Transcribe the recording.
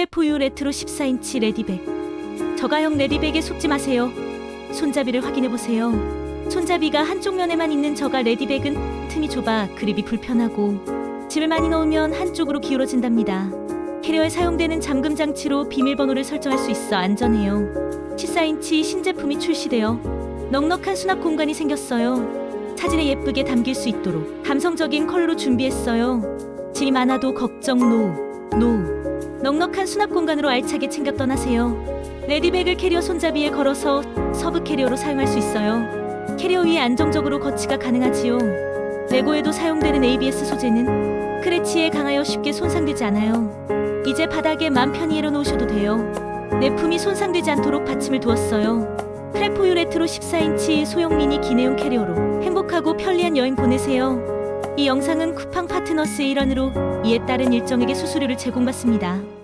크레포유 레트로 14인치 레디백. 저가형 레디백에 속지 마세요. 손잡이를 확인해 보세요. 손잡이가 한쪽 면에만 있는 저가 레디백은 틈이 좁아 그립이 불편하고 짐을 많이 넣으면 한쪽으로 기울어진답니다. 캐리어에 사용되는 잠금 장치로 비밀번호를 설정할 수 있어 안전해요. 14인치 신제품이 출시되어 넉넉한 수납 공간이 생겼어요. 사진에 예쁘게 담길 수 있도록 감성적인 컬러로 준비했어요. 짐이 많아도 걱정 노, 노. 넉넉한 수납 공간으로 알차게 챙겨 떠나세요. 레디백을 캐리어 손잡이에 걸어서 서브 캐리어로 사용할 수 있어요. 캐리어 위에 안정적으로 거치가 가능하지요. 레고에도 사용되는 ABS 소재는 크래치에 강하여 쉽게 손상되지 않아요. 이제 바닥에 맘 편히 내려놓으셔도 돼요. 내품이 손상되지 않도록 받침을 두었어요. 크레포유 레트로 14인치 소형 미니 기내용 캐리어로 행복하고 편리한 여행 보내세요. 이 영상은 쿠팡 파트너스의 일환으로 이에 따른 일정에게 수수료를 제공받습니다.